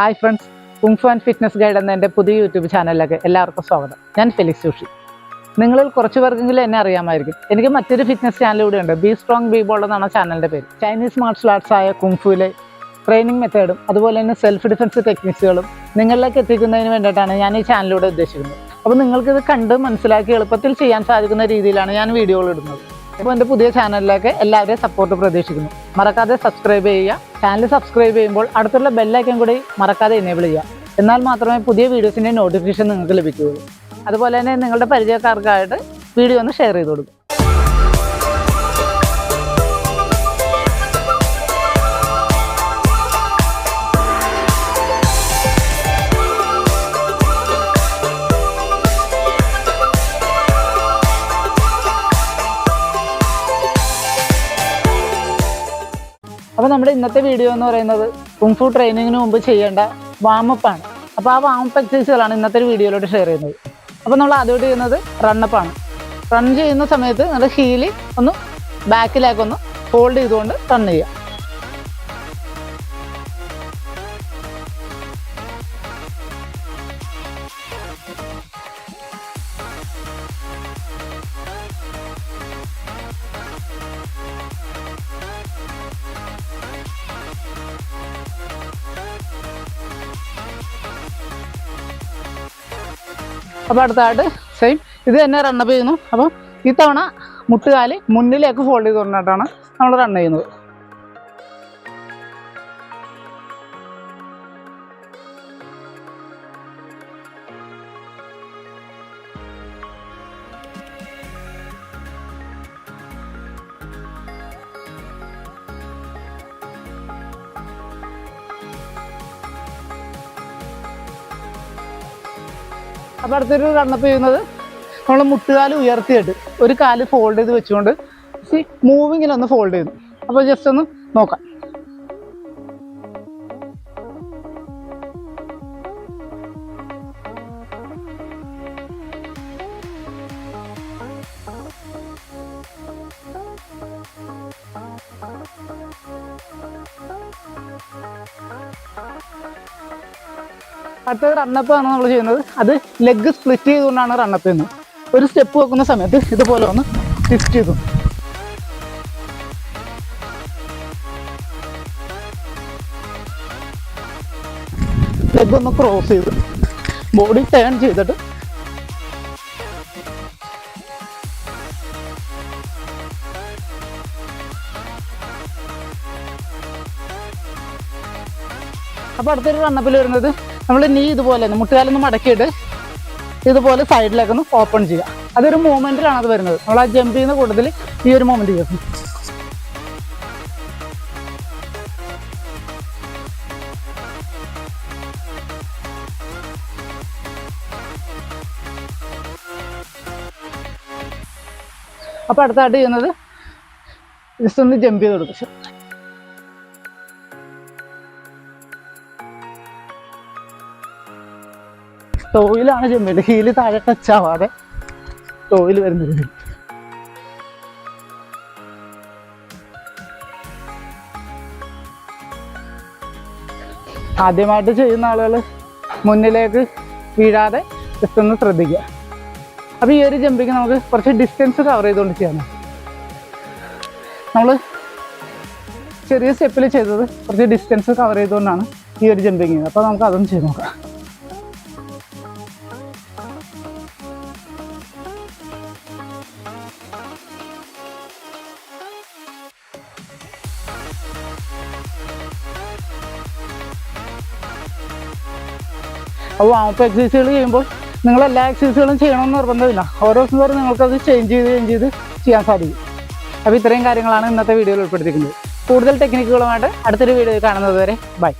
Hi friends kung fu and fitness guide എന്ന എന്റെ പുതിയ യൂട്യൂബ് ചാനലിലേക്ക് എല്ലാവർക്കും സ്വാഗതം. ഞാൻ ഫെലിക്സ് ജോഷി നിങ്ങളിൽ കുറച്ച് പേർക്കെങ്കിലും എന്നെ അറിയാമായിരിക്കും. എനിക്ക് മറ്റൊരു ഫിറ്റ്നസ് ചാനൽ കൂടെ ഉണ്ട്. ബി സ്ട്രോങ് ബി ബോൾ എന്നാണ് ചാനലിന്റെ പേര്. ചൈനീസ് മാർഷൽ ആർട്സ് ആയ കുങ്ഫുവിലെ ട്രെയിനിങ് മെത്തേഡും അതുപോലെ തന്നെ സെൽഫ് ഡിഫൻസ് ടെക്നിക്സുകളും നിങ്ങളിലേക്ക് എത്തിക്കുന്നതിന് വേണ്ടിയിട്ടാണ് ഞാൻ ഈ ചാനലിലൂടെ ഉദ്ദേശിക്കുന്നത്. അപ്പോൾ നിങ്ങൾക്കിത് കണ്ട് മനസ്സിലാക്കി എളുപ്പത്തിൽ ചെയ്യാൻ സാധിക്കുന്ന രീതിയിലാണ് ഞാൻ വീഡിയോകൾ ഇടുന്നത്. അപ്പോൾ എന്റെ പുതിയ ചാനലിലേക്ക് എല്ലാവരെയും സപ്പോർട്ട് പ്രതീക്ഷിക്കുന്നു. മറക്കാതെ സബ്സ്ക്രൈബ് ചെയ്യുക. ചാനൽ സബ്സ്ക്രൈബ് ചെയ്യുമ്പോൾ അടുത്തുള്ള ബെല്ലൈക്കൻ കൂടി മറക്കാതെ എനേബിൾ ചെയ്യുക. എന്നാൽ മാത്രമേ പുതിയ വീഡിയോസിന്റെ നോട്ടിഫിക്കേഷൻ നിങ്ങൾക്ക് ലഭിക്കുകയുള്ളൂ. അതുപോലെ തന്നെ നിങ്ങളുടെ പരിചയക്കാർക്കായിട്ട് വീഡിയോ ഒന്ന് ഷെയർ ചെയ്ത് കൊടുക്കും അപ്പോൾ നമ്മുടെ ഇന്നത്തെ വീഡിയോ എന്ന് പറയുന്നത് കുങ്ഫു ട്രെയിനിങ്ങിന് മുമ്പ് ചെയ്യേണ്ട വാമപ്പ് ആണ്. അപ്പോൾ ആ വാമപ്പ് എക്സസൈസുകളാണ് ഇന്നത്തെ ഒരു വീഡിയോയിലോട്ട് ഷെയർ ചെയ്യുന്നത്. അപ്പോൾ നമ്മൾ ആദ്യമായിട്ട് ചെയ്യുന്നത് റണ്ണപ്പ് ആണ്. റൺ ചെയ്യുന്ന സമയത്ത് നമ്മുടെ ഹീൽ ഒന്ന് ബാക്കിലേക്കൊന്ന് ഹോൾഡ് ചെയ്തുകൊണ്ട് റൺ ചെയ്യുക. അപ്പോൾ അടുത്തായിട്ട് സെയിം ഇത് തന്നെ റണ്ണപ്പ് ചെയ്യുന്നു. അപ്പം ഇത്തവണ മുട്ടുകാൽ മുന്നിലേക്ക് ഫോൾഡ് ചെയ്ത് ചെയ്തുകൊണ്ടിട്ടാണ് നമ്മൾ റൺ ചെയ്യുന്നത്. അപ്പോൾ അടുത്തൊരു റണ്ണപ്പ് ചെയ്യുന്നത് നമ്മൾ മുട്ടുകാൽ ഉയർത്തിയിട്ട് ഒരു കാൽ ഫോൾഡ് ചെയ്ത് വെച്ചുകൊണ്ട് മൂവിങ്ങിലൊന്ന് ഫോൾഡ് ചെയ്യുന്നു അപ്പോൾ ജസ്റ്റ് ഒന്ന് നോക്കാം. അടുത്തത് റണ്ണപ്പ് ആണ് നമ്മൾ ചെയ്യുന്നത്. അത് ലെഗ് സ്പ്ലിറ്റ് ചെയ്തുകൊണ്ടാണ് റണ്ണപ്പ് ചെയ്യുന്നത്. ഒരു സ്റ്റെപ്പ് വെക്കുന്ന സമയത്ത് ഇതുപോലെ ഒന്ന് ട്വിസ്റ്റ് ചെയ്തു. ലെഗ് ഒന്ന് ക്രോസ് ചെയ്ത്. ബോഡി ടേൺ ചെയ്തിട്ട് അപ്പോൾ അടുത്തൊരു റണ്ണപ്പിൽ വരുന്നത് നമ്മൾ നീ ഇതുപോലെ തന്നെ മുട്ടുകാലൊന്ന് മടക്കിയിട്ട് ഇതുപോലെ സൈഡിലേക്കൊന്ന് ഓപ്പൺ ചെയ്യുക. അതൊരു മൂവ്മെന്റിലാണ് അത് വരുന്നത്. നമ്മൾ ആ ജമ്പ് ചെയ്യുന്ന കൂട്ടത്തിൽ ഈ ഒരു മൂവ്മെന്റ് ചെയ്യും. അപ്പോൾ അടുത്തായിട്ട് ചെയ്യുന്നത് ജസ്റ്റ് ഒന്ന് ജമ്പ് ചെയ്ത് കൊടുക്കും. ടോയിലാണ് ചെമ്പേണ്ടത് ഹീൽ താഴെ ടച്ച് ആവാതെ ടോയിൽ വരുന്നത്. ആദ്യമായിട്ട് ചെയ്യുന്ന ആളുകൾ മുന്നിലേക്ക് വീഴാതെ ജസ്റ്റ് ഒന്ന് ശ്രദ്ധിക്കുക. അപ്പോൾ ഈ ഒരു ജമ്പിങ് നമുക്ക് കുറച്ച് ഡിസ്റ്റൻസ് കവർ ചെയ്തുകൊണ്ട് ചെയ്യണം നമ്മൾ ചെറിയ സ്റ്റെപ്പിൽ ചെയ്തത് കുറച്ച് ഡിസ്റ്റൻസ് കവർ ചെയ്തുകൊണ്ടാണ് ഈ ഒരു ജമ്പിങ് അപ്പോൾ നമുക്ക് അതൊന്നും ചെയ്ത് നോക്കാം. അപ്പോൾ വാമപ്പ് എക്സസൈസുകൾ ചെയ്യുമ്പോൾ നിങ്ങൾ എല്ലാ എക്സസൈസുകളും ചെയ്യണമെന്ന് നിർബന്ധമില്ല. ഓരോ ദിവസം തോറും നിങ്ങൾക്കത് ചേഞ്ച് ചെയ്ത് ചേഞ്ച് ചെയ്ത് ചെയ്യാൻ സാധിക്കും. അപ്പോൾ ഇത്രയും കാര്യങ്ങളാണ് ഇന്നത്തെ വീഡിയോയിൽ ഉൾപ്പെടുത്തിയിരിക്കുന്നത്. കൂടുതൽ ടെക്നിക്കുകളുമായിട്ട് അടുത്തൊരു വീഡിയോയിൽ കാണുന്നത് വരെ ബൈ